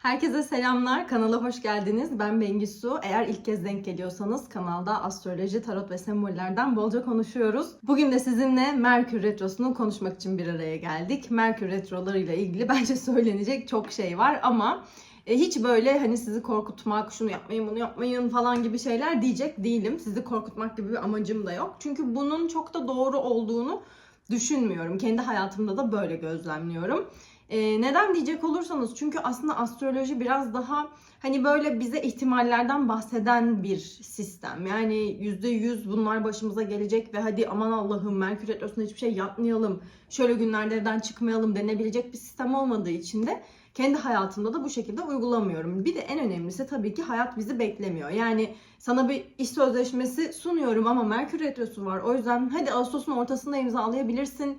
Herkese selamlar. Kanala hoş geldiniz. Ben Bengisu. Eğer ilk kez denk geliyorsanız kanalda astroloji, tarot ve sembollerden bolca konuşuyoruz. Bugün de sizinle Merkür Retrosu'nu konuşmak için bir araya geldik. Merkür Retrolarıyla ilgili bence söylenecek çok şey var ama e, hiç böyle hani sizi korkutmak, şunu yapmayın, bunu yapmayın falan gibi şeyler diyecek değilim. Sizi korkutmak gibi bir amacım da yok. Çünkü bunun çok da doğru olduğunu düşünmüyorum. Kendi hayatımda da böyle gözlemliyorum. Ee, neden diyecek olursanız çünkü aslında astroloji biraz daha hani böyle bize ihtimallerden bahseden bir sistem. Yani yüzde yüz bunlar başımıza gelecek ve hadi aman Allah'ım Merkür Retrosu'nda hiçbir şey yapmayalım, şöyle günlerde evden çıkmayalım denebilecek bir sistem olmadığı için de kendi hayatımda da bu şekilde uygulamıyorum. Bir de en önemlisi tabii ki hayat bizi beklemiyor. Yani sana bir iş sözleşmesi sunuyorum ama Merkür Retrosu var. O yüzden hadi Ağustos'un ortasında imzalayabilirsin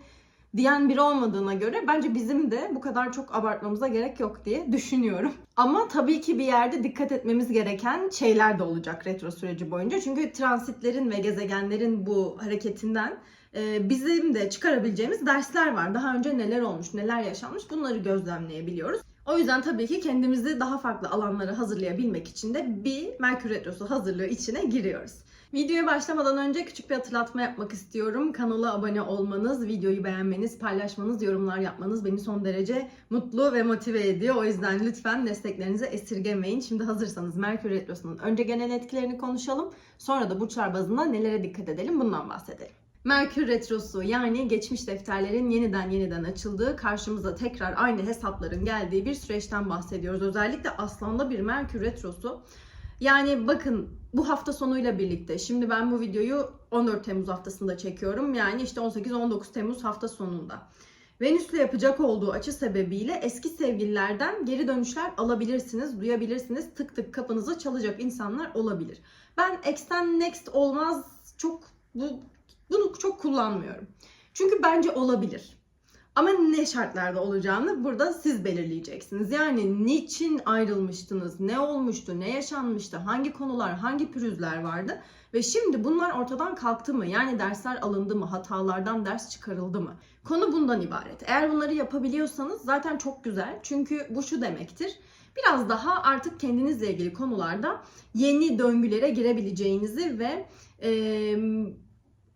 diyen biri olmadığına göre bence bizim de bu kadar çok abartmamıza gerek yok diye düşünüyorum. Ama tabii ki bir yerde dikkat etmemiz gereken şeyler de olacak retro süreci boyunca. Çünkü transitlerin ve gezegenlerin bu hareketinden e, bizim de çıkarabileceğimiz dersler var. Daha önce neler olmuş, neler yaşanmış bunları gözlemleyebiliyoruz. O yüzden tabii ki kendimizi daha farklı alanlara hazırlayabilmek için de bir Merkür Retrosu hazırlığı içine giriyoruz. Videoya başlamadan önce küçük bir hatırlatma yapmak istiyorum. Kanala abone olmanız, videoyu beğenmeniz, paylaşmanız, yorumlar yapmanız beni son derece mutlu ve motive ediyor. O yüzden lütfen desteklerinizi esirgemeyin. Şimdi hazırsanız Merkür Retrosu'nun önce genel etkilerini konuşalım. Sonra da burçlar bazında nelere dikkat edelim bundan bahsedelim. Merkür Retrosu yani geçmiş defterlerin yeniden yeniden açıldığı, karşımıza tekrar aynı hesapların geldiği bir süreçten bahsediyoruz. Özellikle Aslan'da bir Merkür Retrosu. Yani bakın bu hafta sonuyla birlikte şimdi ben bu videoyu 14 Temmuz haftasında çekiyorum. Yani işte 18-19 Temmuz hafta sonunda. Venüs'le yapacak olduğu açı sebebiyle eski sevgililerden geri dönüşler alabilirsiniz, duyabilirsiniz. Tık tık kapınıza çalacak insanlar olabilir. Ben X'ten Next olmaz çok bu bunu çok kullanmıyorum. Çünkü bence olabilir. Ama ne şartlarda olacağını burada siz belirleyeceksiniz. Yani niçin ayrılmıştınız, ne olmuştu, ne yaşanmıştı, hangi konular, hangi pürüzler vardı ve şimdi bunlar ortadan kalktı mı? Yani dersler alındı mı, hatalardan ders çıkarıldı mı? Konu bundan ibaret. Eğer bunları yapabiliyorsanız zaten çok güzel. Çünkü bu şu demektir. Biraz daha artık kendinizle ilgili konularda yeni döngülere girebileceğinizi ve e,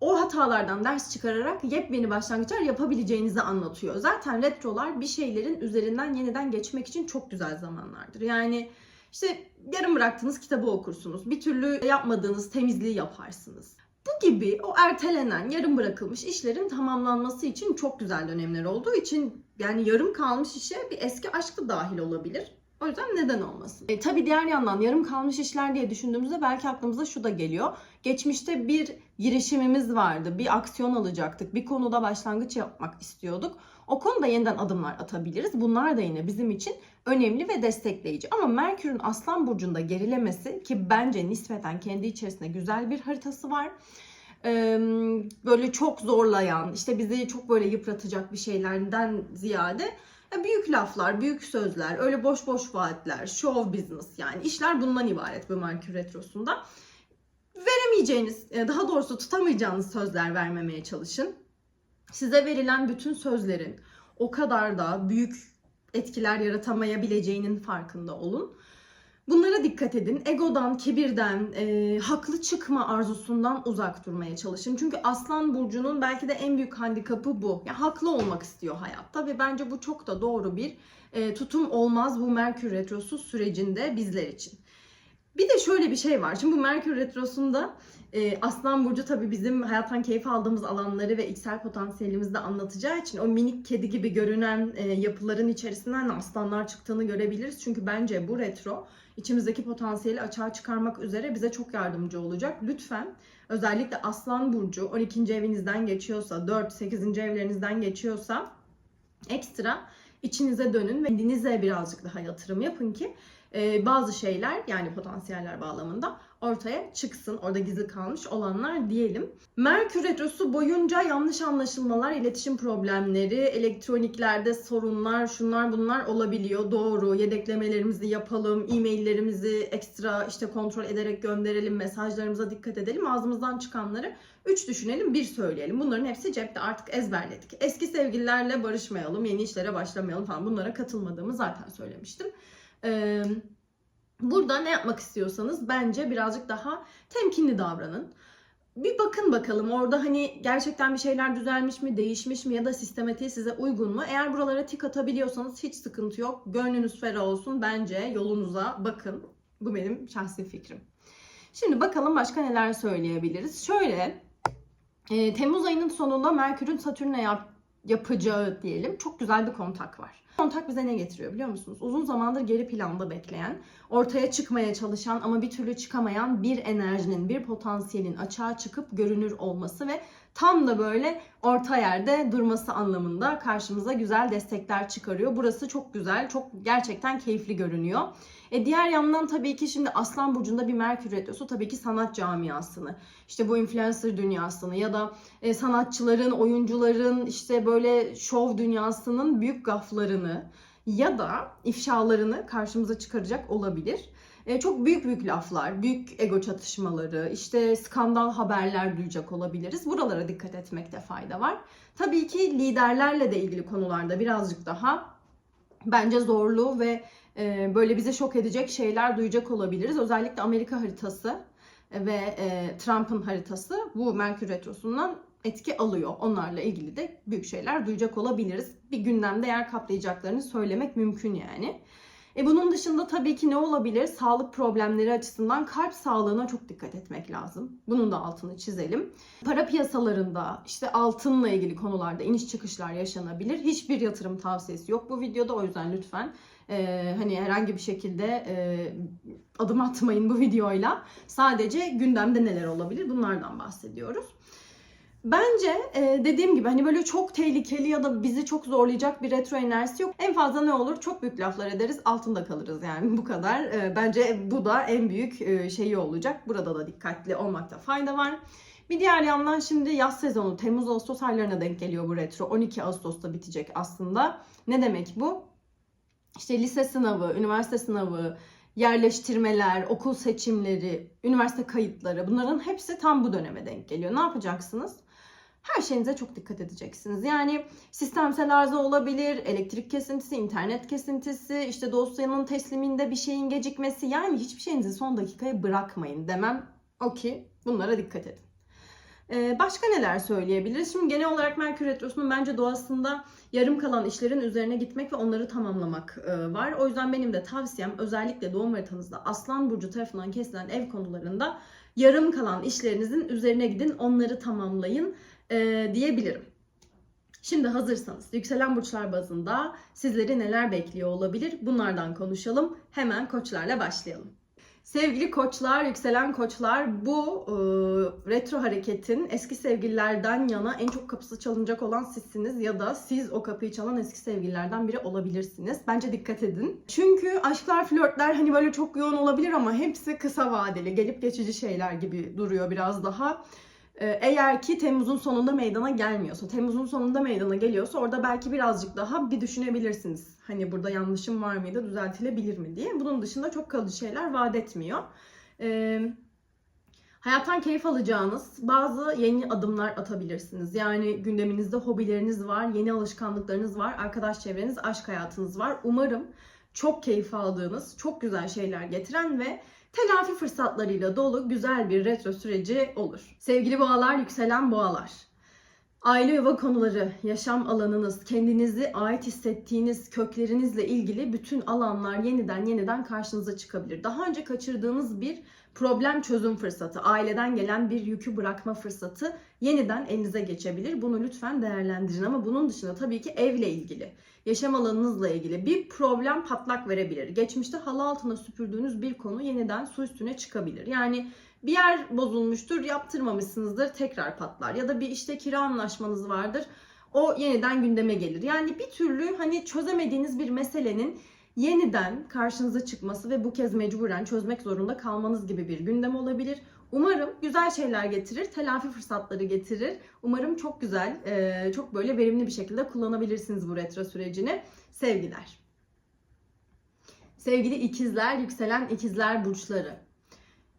o hatalardan ders çıkararak yepyeni başlangıçlar yapabileceğinizi anlatıyor. Zaten retrolar bir şeylerin üzerinden yeniden geçmek için çok güzel zamanlardır. Yani işte yarım bıraktığınız kitabı okursunuz. Bir türlü yapmadığınız temizliği yaparsınız. Bu gibi o ertelenen, yarım bırakılmış işlerin tamamlanması için çok güzel dönemler olduğu için yani yarım kalmış işe bir eski aşk da dahil olabilir. O yüzden neden olmasın? E, tabii diğer yandan yarım kalmış işler diye düşündüğümüzde belki aklımıza şu da geliyor. Geçmişte bir girişimimiz vardı, bir aksiyon alacaktık, bir konuda başlangıç yapmak istiyorduk. O konuda yeniden adımlar atabiliriz. Bunlar da yine bizim için önemli ve destekleyici. Ama Merkür'ün Aslan Burcu'nda gerilemesi ki bence nispeten kendi içerisinde güzel bir haritası var böyle çok zorlayan, işte bizi çok böyle yıpratacak bir şeylerden ziyade büyük laflar, büyük sözler, öyle boş boş vaatler, show business yani işler bundan ibaret bu Merkür Retrosu'nda. Veremeyeceğiniz, e, daha doğrusu tutamayacağınız sözler vermemeye çalışın. Size verilen bütün sözlerin o kadar da büyük etkiler yaratamayabileceğinin farkında olun. Bunlara dikkat edin. Egodan, kibirden, e, haklı çıkma arzusundan uzak durmaya çalışın. Çünkü Aslan Burcu'nun belki de en büyük handikapı bu. Yani haklı olmak istiyor hayatta ve bence bu çok da doğru bir e, tutum olmaz bu Merkür Retrosu sürecinde bizler için. Bir de şöyle bir şey var. Şimdi bu Merkür Retrosu'nda e, Aslan Burcu tabii bizim hayattan keyif aldığımız alanları ve içsel potansiyelimizi de anlatacağı için o minik kedi gibi görünen e, yapıların içerisinden aslanlar çıktığını görebiliriz. Çünkü bence bu retro içimizdeki potansiyeli açığa çıkarmak üzere bize çok yardımcı olacak. Lütfen özellikle Aslan Burcu 12. evinizden geçiyorsa, 4, 8. evlerinizden geçiyorsa ekstra içinize dönün ve kendinize birazcık daha yatırım yapın ki e, bazı şeyler yani potansiyeller bağlamında ortaya çıksın. Orada gizli kalmış olanlar diyelim. Merkür Retrosu boyunca yanlış anlaşılmalar, iletişim problemleri, elektroniklerde sorunlar, şunlar bunlar olabiliyor. Doğru. Yedeklemelerimizi yapalım, e-maillerimizi ekstra işte kontrol ederek gönderelim, mesajlarımıza dikkat edelim. Ağzımızdan çıkanları 3 düşünelim, bir söyleyelim. Bunların hepsi cepte artık ezberledik. Eski sevgililerle barışmayalım, yeni işlere başlamayalım falan bunlara katılmadığımı zaten söylemiştim. Ee, burada ne yapmak istiyorsanız bence birazcık daha temkinli davranın. Bir bakın bakalım orada hani gerçekten bir şeyler düzelmiş mi, değişmiş mi ya da sistematiği size uygun mu? Eğer buralara tik atabiliyorsanız hiç sıkıntı yok. Gönlünüz ferah olsun. Bence yolunuza bakın. Bu benim şahsi fikrim. Şimdi bakalım başka neler söyleyebiliriz. Şöyle, e, Temmuz ayının sonunda Merkür'ün Satürn'e yap, yapacağı diyelim çok güzel bir kontak var. Kontak bize ne getiriyor biliyor musunuz? Uzun zamandır geri planda bekleyen, ortaya çıkmaya çalışan ama bir türlü çıkamayan bir enerjinin, bir potansiyelin açığa çıkıp görünür olması ve tam da böyle orta yerde durması anlamında karşımıza güzel destekler çıkarıyor. Burası çok güzel, çok gerçekten keyifli görünüyor. E diğer yandan tabii ki şimdi Aslan Burcu'nda bir Merkür Retrosu tabii ki sanat camiasını, işte bu influencer dünyasını ya da e, sanatçıların, oyuncuların işte böyle şov dünyasının büyük gaflarını ya da ifşalarını karşımıza çıkaracak olabilir. E, çok büyük büyük laflar, büyük ego çatışmaları, işte skandal haberler duyacak olabiliriz. Buralara dikkat etmekte fayda var. Tabii ki liderlerle de ilgili konularda birazcık daha bence zorlu ve e, böyle bize şok edecek şeyler duyacak olabiliriz. Özellikle Amerika haritası ve e, Trump'ın haritası bu Merkür Retrosu'ndan etki alıyor. Onlarla ilgili de büyük şeyler duyacak olabiliriz. Bir gündemde yer kaplayacaklarını söylemek mümkün yani. E bunun dışında tabii ki ne olabilir? Sağlık problemleri açısından kalp sağlığına çok dikkat etmek lazım. Bunun da altını çizelim. Para piyasalarında işte altınla ilgili konularda iniş çıkışlar yaşanabilir. Hiçbir yatırım tavsiyesi yok bu videoda o yüzden lütfen e, hani herhangi bir şekilde e, adım atmayın bu videoyla. Sadece gündemde neler olabilir bunlardan bahsediyoruz. Bence e, dediğim gibi hani böyle çok tehlikeli ya da bizi çok zorlayacak bir retro enerjisi yok. En fazla ne olur? Çok büyük laflar ederiz, altında kalırız yani bu kadar. E, bence bu da en büyük e, şeyi olacak. Burada da dikkatli olmakta fayda var. Bir diğer yandan şimdi yaz sezonu Temmuz-Ağustos aylarına denk geliyor bu retro. 12 Ağustos'ta bitecek aslında. Ne demek bu? İşte lise sınavı, üniversite sınavı, yerleştirmeler, okul seçimleri, üniversite kayıtları bunların hepsi tam bu döneme denk geliyor. Ne yapacaksınız? Her şeyinize çok dikkat edeceksiniz. Yani sistemsel arıza olabilir, elektrik kesintisi, internet kesintisi, işte dosyanın tesliminde bir şeyin gecikmesi. Yani hiçbir şeyinizi son dakikaya bırakmayın demem o ki bunlara dikkat edin. Ee, başka neler söyleyebiliriz? Şimdi genel olarak Merkür Retrosu'nun bence doğasında yarım kalan işlerin üzerine gitmek ve onları tamamlamak e, var. O yüzden benim de tavsiyem özellikle doğum haritanızda Aslan Burcu tarafından kesilen ev konularında yarım kalan işlerinizin üzerine gidin, onları tamamlayın e, diyebilirim. Şimdi hazırsanız yükselen burçlar bazında sizleri neler bekliyor olabilir? Bunlardan konuşalım. Hemen koçlarla başlayalım. Sevgili koçlar, yükselen koçlar bu e, retro hareketin eski sevgililerden yana en çok kapısı çalınacak olan sizsiniz ya da siz o kapıyı çalan eski sevgililerden biri olabilirsiniz. Bence dikkat edin. Çünkü aşklar, flörtler hani böyle çok yoğun olabilir ama hepsi kısa vadeli, gelip geçici şeyler gibi duruyor biraz daha. Ee, eğer ki Temmuz'un sonunda meydana gelmiyorsa, Temmuz'un sonunda meydana geliyorsa orada belki birazcık daha bir düşünebilirsiniz. Hani burada yanlışım var mıydı, düzeltilebilir mi diye. Bunun dışında çok kalıcı şeyler vaat etmiyor. Ee, hayattan keyif alacağınız bazı yeni adımlar atabilirsiniz. Yani gündeminizde hobileriniz var, yeni alışkanlıklarınız var, arkadaş çevreniz, aşk hayatınız var. Umarım çok keyif aldığınız, çok güzel şeyler getiren ve telafi fırsatlarıyla dolu güzel bir retro süreci olur. Sevgili boğalar, yükselen boğalar. Aile yuva konuları, yaşam alanınız, kendinizi ait hissettiğiniz köklerinizle ilgili bütün alanlar yeniden yeniden karşınıza çıkabilir. Daha önce kaçırdığınız bir problem çözüm fırsatı, aileden gelen bir yükü bırakma fırsatı yeniden elinize geçebilir. Bunu lütfen değerlendirin ama bunun dışında tabii ki evle ilgili, yaşam alanınızla ilgili bir problem patlak verebilir. Geçmişte halı altına süpürdüğünüz bir konu yeniden su üstüne çıkabilir. Yani bir yer bozulmuştur, yaptırmamışsınızdır, tekrar patlar. Ya da bir işte kira anlaşmanız vardır, o yeniden gündeme gelir. Yani bir türlü hani çözemediğiniz bir meselenin yeniden karşınıza çıkması ve bu kez mecburen çözmek zorunda kalmanız gibi bir gündem olabilir. Umarım güzel şeyler getirir, telafi fırsatları getirir. Umarım çok güzel, e, çok böyle verimli bir şekilde kullanabilirsiniz bu retro sürecini. Sevgiler. Sevgili ikizler, yükselen ikizler burçları.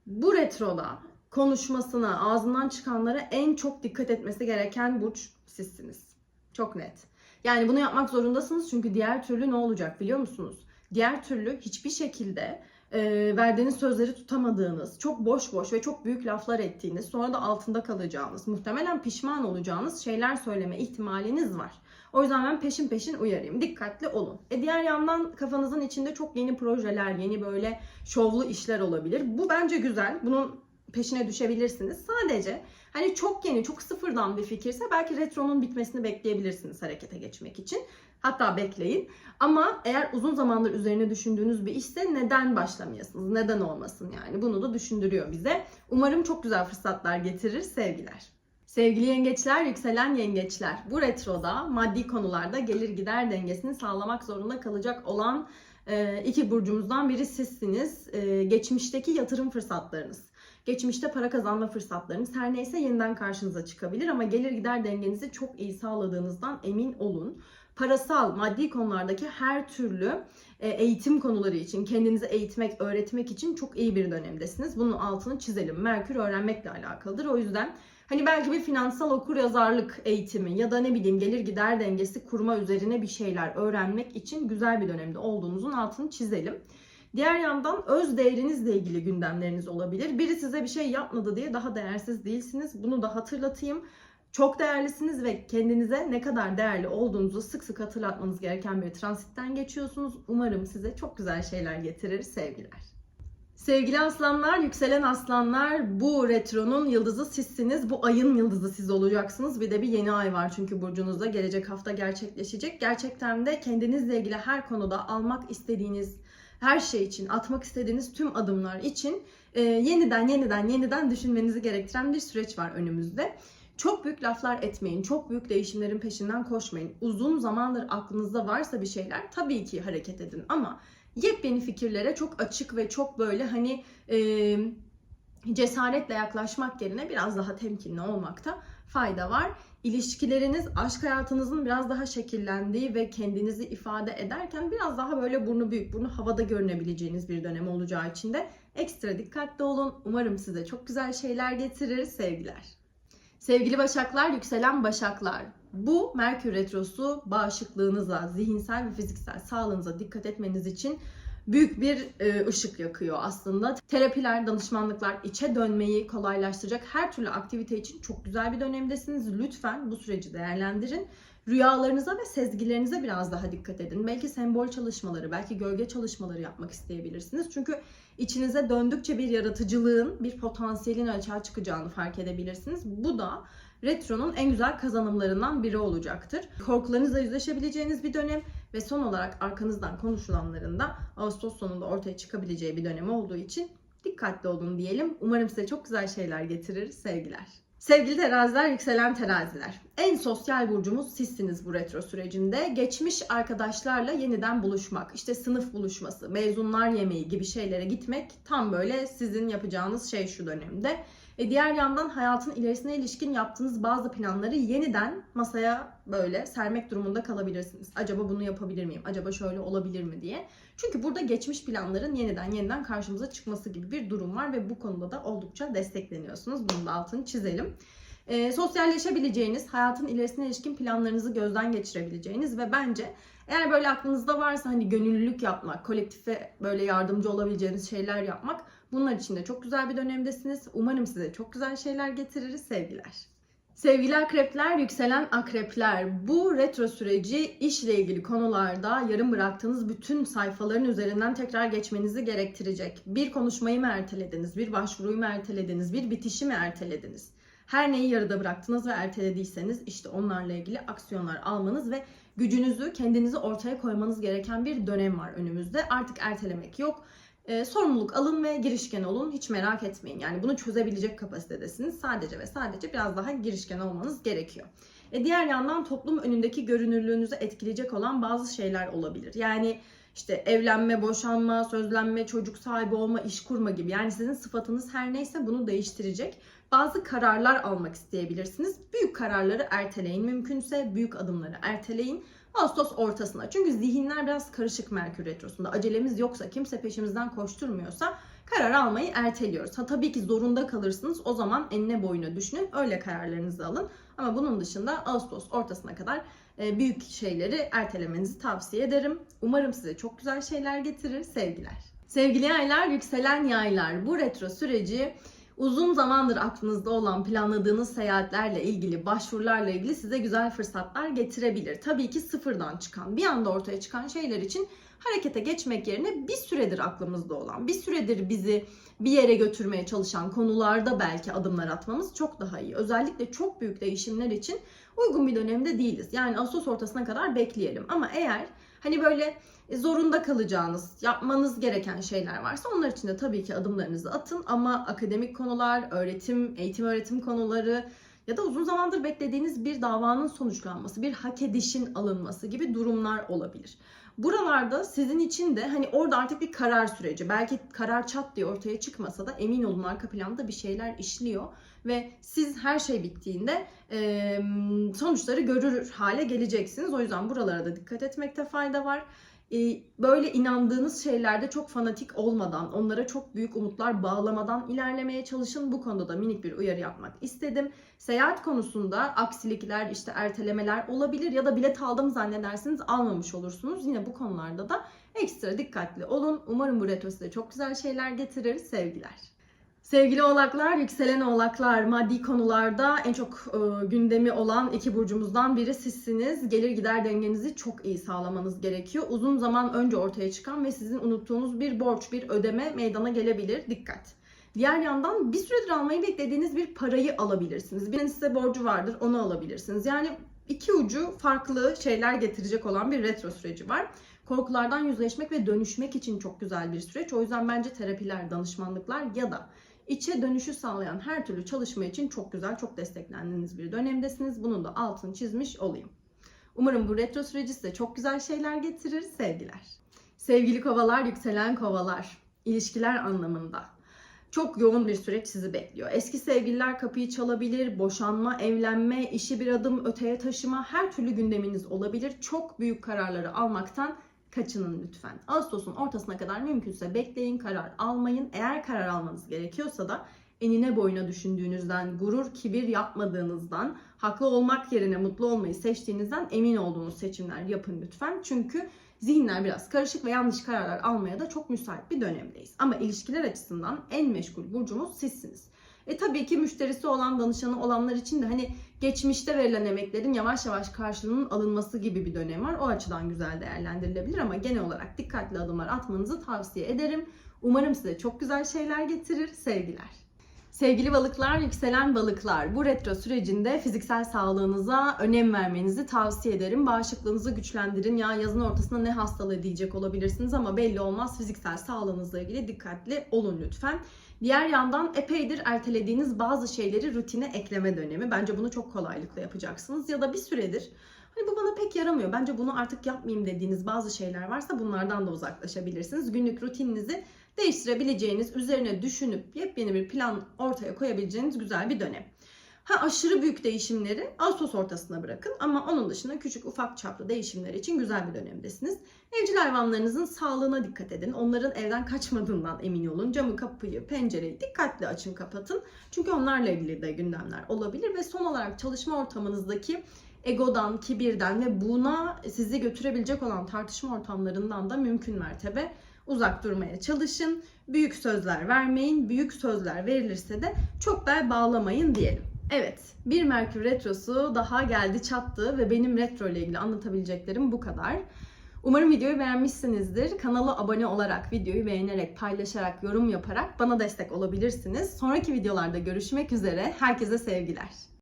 Bu retroda konuşmasına, ağzından çıkanlara en çok dikkat etmesi gereken burç sizsiniz. Çok net. Yani bunu yapmak zorundasınız çünkü diğer türlü ne olacak biliyor musunuz? Diğer türlü hiçbir şekilde e, verdiğiniz sözleri tutamadığınız, çok boş boş ve çok büyük laflar ettiğiniz, sonra da altında kalacağınız, muhtemelen pişman olacağınız şeyler söyleme ihtimaliniz var. O yüzden ben peşin peşin uyarayım. Dikkatli olun. E diğer yandan kafanızın içinde çok yeni projeler, yeni böyle şovlu işler olabilir. Bu bence güzel. Bunun peşine düşebilirsiniz. Sadece hani çok yeni, çok sıfırdan bir fikirse belki retronun bitmesini bekleyebilirsiniz harekete geçmek için. Hatta bekleyin. Ama eğer uzun zamandır üzerine düşündüğünüz bir işse neden başlamayasınız? Neden olmasın yani? Bunu da düşündürüyor bize. Umarım çok güzel fırsatlar getirir. Sevgiler. Sevgili yengeçler, yükselen yengeçler. Bu retroda maddi konularda gelir gider dengesini sağlamak zorunda kalacak olan iki burcumuzdan biri sizsiniz. Geçmişteki yatırım fırsatlarınız, geçmişte para kazanma fırsatlarınız her neyse yeniden karşınıza çıkabilir ama gelir gider dengenizi çok iyi sağladığınızdan emin olun. Parasal, maddi konulardaki her türlü e, eğitim konuları için, kendinizi eğitmek, öğretmek için çok iyi bir dönemdesiniz. Bunun altını çizelim. Merkür öğrenmekle alakalıdır. O yüzden Hani belki bir finansal okur yazarlık eğitimi ya da ne bileyim gelir gider dengesi kurma üzerine bir şeyler öğrenmek için güzel bir dönemde olduğunuzun altını çizelim. Diğer yandan öz değerinizle ilgili gündemleriniz olabilir. Biri size bir şey yapmadı diye daha değersiz değilsiniz. Bunu da hatırlatayım. Çok değerlisiniz ve kendinize ne kadar değerli olduğunuzu sık sık hatırlatmanız gereken bir transitten geçiyorsunuz. Umarım size çok güzel şeyler getirir sevgiler. Sevgili aslanlar, yükselen aslanlar bu retronun yıldızı sizsiniz. Bu ayın yıldızı siz olacaksınız. Bir de bir yeni ay var çünkü burcunuzda gelecek hafta gerçekleşecek. Gerçekten de kendinizle ilgili her konuda almak istediğiniz her şey için, atmak istediğiniz tüm adımlar için e, yeniden yeniden yeniden düşünmenizi gerektiren bir süreç var önümüzde. Çok büyük laflar etmeyin, çok büyük değişimlerin peşinden koşmayın. Uzun zamandır aklınızda varsa bir şeyler tabii ki hareket edin ama yepyeni fikirlere çok açık ve çok böyle hani e, cesaretle yaklaşmak yerine biraz daha temkinli olmakta fayda var. İlişkileriniz, aşk hayatınızın biraz daha şekillendiği ve kendinizi ifade ederken biraz daha böyle burnu büyük, burnu havada görünebileceğiniz bir dönem olacağı için de ekstra dikkatli olun. Umarım size çok güzel şeyler getirir. Sevgiler. Sevgili Başaklar, yükselen Başaklar. Bu Merkür Retrosu bağışıklığınıza, zihinsel ve fiziksel sağlığınıza dikkat etmeniz için büyük bir e, ışık yakıyor aslında. Terapiler, danışmanlıklar, içe dönmeyi kolaylaştıracak her türlü aktivite için çok güzel bir dönemdesiniz. Lütfen bu süreci değerlendirin. Rüyalarınıza ve sezgilerinize biraz daha dikkat edin. Belki sembol çalışmaları, belki gölge çalışmaları yapmak isteyebilirsiniz. Çünkü içinize döndükçe bir yaratıcılığın, bir potansiyelin açığa çıkacağını fark edebilirsiniz. Bu da Retro'nun en güzel kazanımlarından biri olacaktır. Korkularınızla yüzleşebileceğiniz bir dönem ve son olarak arkanızdan konuşulanların da Ağustos sonunda ortaya çıkabileceği bir dönem olduğu için dikkatli olun diyelim. Umarım size çok güzel şeyler getirir. Sevgiler. Sevgili teraziler, yükselen teraziler. En sosyal burcumuz sizsiniz bu retro sürecinde. Geçmiş arkadaşlarla yeniden buluşmak, işte sınıf buluşması, mezunlar yemeği gibi şeylere gitmek tam böyle sizin yapacağınız şey şu dönemde. E diğer yandan hayatın ilerisine ilişkin yaptığınız bazı planları yeniden masaya böyle sermek durumunda kalabilirsiniz. Acaba bunu yapabilir miyim? Acaba şöyle olabilir mi diye. Çünkü burada geçmiş planların yeniden yeniden karşımıza çıkması gibi bir durum var ve bu konuda da oldukça destekleniyorsunuz. Bunun da altını çizelim. E, sosyalleşebileceğiniz, hayatın ilerisine ilişkin planlarınızı gözden geçirebileceğiniz ve bence eğer böyle aklınızda varsa hani gönüllülük yapmak, kolektife böyle yardımcı olabileceğiniz şeyler yapmak bunlar için de çok güzel bir dönemdesiniz. Umarım size çok güzel şeyler getiririz. Sevgiler. Sevgili akrepler, yükselen akrepler, bu retro süreci işle ilgili konularda yarım bıraktığınız bütün sayfaların üzerinden tekrar geçmenizi gerektirecek. Bir konuşmayı mı ertelediniz, bir başvuruyu mu ertelediniz, bir bitişi mi ertelediniz? Her neyi yarıda bıraktınız ve ertelediyseniz işte onlarla ilgili aksiyonlar almanız ve gücünüzü, kendinizi ortaya koymanız gereken bir dönem var önümüzde. Artık ertelemek yok. Ee, sorumluluk alın ve girişken olun. Hiç merak etmeyin. Yani bunu çözebilecek kapasitedesiniz. Sadece ve sadece biraz daha girişken olmanız gerekiyor. E diğer yandan toplum önündeki görünürlüğünüzü etkileyecek olan bazı şeyler olabilir. Yani işte evlenme, boşanma, sözlenme, çocuk sahibi olma, iş kurma gibi. Yani sizin sıfatınız her neyse bunu değiştirecek bazı kararlar almak isteyebilirsiniz. Büyük kararları erteleyin. Mümkünse büyük adımları erteleyin. Ağustos ortasına. Çünkü zihinler biraz karışık Merkür Retrosu'nda. Acelemiz yoksa, kimse peşimizden koşturmuyorsa karar almayı erteliyoruz. Ha tabii ki zorunda kalırsınız. O zaman enine boyuna düşünün. Öyle kararlarınızı alın. Ama bunun dışında Ağustos ortasına kadar e, büyük şeyleri ertelemenizi tavsiye ederim. Umarım size çok güzel şeyler getirir. Sevgiler. Sevgili yaylar, yükselen yaylar. Bu retro süreci uzun zamandır aklınızda olan planladığınız seyahatlerle ilgili, başvurularla ilgili size güzel fırsatlar getirebilir. Tabii ki sıfırdan çıkan, bir anda ortaya çıkan şeyler için harekete geçmek yerine bir süredir aklımızda olan, bir süredir bizi bir yere götürmeye çalışan konularda belki adımlar atmamız çok daha iyi. Özellikle çok büyük değişimler için uygun bir dönemde değiliz. Yani Ağustos ortasına kadar bekleyelim. Ama eğer hani böyle zorunda kalacağınız, yapmanız gereken şeyler varsa onlar için de tabii ki adımlarınızı atın ama akademik konular, öğretim, eğitim öğretim konuları ya da uzun zamandır beklediğiniz bir davanın sonuçlanması, bir hak edişin alınması gibi durumlar olabilir. Buralarda sizin için de hani orada artık bir karar süreci, belki karar çat diye ortaya çıkmasa da emin olun arka planda bir şeyler işliyor ve siz her şey bittiğinde e, sonuçları görür hale geleceksiniz. O yüzden buralara da dikkat etmekte fayda var böyle inandığınız şeylerde çok fanatik olmadan, onlara çok büyük umutlar bağlamadan ilerlemeye çalışın. Bu konuda da minik bir uyarı yapmak istedim. Seyahat konusunda aksilikler, işte ertelemeler olabilir ya da bilet aldım zannedersiniz almamış olursunuz. Yine bu konularda da ekstra dikkatli olun. Umarım bu retro size çok güzel şeyler getirir. Sevgiler. Sevgili oğlaklar, yükselen oğlaklar maddi konularda en çok e, gündemi olan iki burcumuzdan biri sizsiniz. Gelir gider dengenizi çok iyi sağlamanız gerekiyor. Uzun zaman önce ortaya çıkan ve sizin unuttuğunuz bir borç, bir ödeme meydana gelebilir. Dikkat. Diğer yandan bir süredir almayı beklediğiniz bir parayı alabilirsiniz. Birinin size borcu vardır, onu alabilirsiniz. Yani iki ucu farklı şeyler getirecek olan bir retro süreci var. Korkulardan yüzleşmek ve dönüşmek için çok güzel bir süreç. O yüzden bence terapiler, danışmanlıklar ya da içe dönüşü sağlayan her türlü çalışma için çok güzel, çok desteklendiğiniz bir dönemdesiniz. Bunun da altını çizmiş olayım. Umarım bu retro süreci size çok güzel şeyler getirir. Sevgiler. Sevgili kovalar, yükselen kovalar. İlişkiler anlamında. Çok yoğun bir süreç sizi bekliyor. Eski sevgililer kapıyı çalabilir, boşanma, evlenme, işi bir adım öteye taşıma her türlü gündeminiz olabilir. Çok büyük kararları almaktan kaçının lütfen. Ağustos'un ortasına kadar mümkünse bekleyin, karar almayın. Eğer karar almanız gerekiyorsa da enine boyuna düşündüğünüzden, gurur, kibir yapmadığınızdan, haklı olmak yerine mutlu olmayı seçtiğinizden emin olduğunuz seçimler yapın lütfen. Çünkü zihinler biraz karışık ve yanlış kararlar almaya da çok müsait bir dönemdeyiz. Ama ilişkiler açısından en meşgul burcumuz sizsiniz. E tabii ki müşterisi olan, danışanı olanlar için de hani geçmişte verilen emeklerin yavaş yavaş karşılığının alınması gibi bir dönem var. O açıdan güzel değerlendirilebilir ama genel olarak dikkatli adımlar atmanızı tavsiye ederim. Umarım size çok güzel şeyler getirir. Sevgiler. Sevgili balıklar, yükselen balıklar, bu retro sürecinde fiziksel sağlığınıza önem vermenizi tavsiye ederim. Bağışıklığınızı güçlendirin. Ya yazın ortasında ne hastalığı diyecek olabilirsiniz ama belli olmaz. Fiziksel sağlığınızla ilgili dikkatli olun lütfen. Diğer yandan epeydir ertelediğiniz bazı şeyleri rutine ekleme dönemi. Bence bunu çok kolaylıkla yapacaksınız. Ya da bir süredir hani bu bana pek yaramıyor. Bence bunu artık yapmayayım dediğiniz bazı şeyler varsa bunlardan da uzaklaşabilirsiniz. Günlük rutininizi değiştirebileceğiniz, üzerine düşünüp yepyeni bir plan ortaya koyabileceğiniz güzel bir dönem. Ha aşırı büyük değişimleri Ağustos ortasına bırakın ama onun dışında küçük ufak çaplı değişimler için güzel bir dönemdesiniz. Evcil hayvanlarınızın sağlığına dikkat edin. Onların evden kaçmadığından emin olun. Camı, kapıyı, pencereyi dikkatli açın, kapatın. Çünkü onlarla ilgili de gündemler olabilir ve son olarak çalışma ortamınızdaki egodan, kibirden ve buna sizi götürebilecek olan tartışma ortamlarından da mümkün mertebe uzak durmaya çalışın. Büyük sözler vermeyin. Büyük sözler verilirse de çok bel bağlamayın diyelim. Evet, bir Merkür Retrosu daha geldi çattı ve benim retro ile ilgili anlatabileceklerim bu kadar. Umarım videoyu beğenmişsinizdir. Kanala abone olarak, videoyu beğenerek, paylaşarak, yorum yaparak bana destek olabilirsiniz. Sonraki videolarda görüşmek üzere. Herkese sevgiler.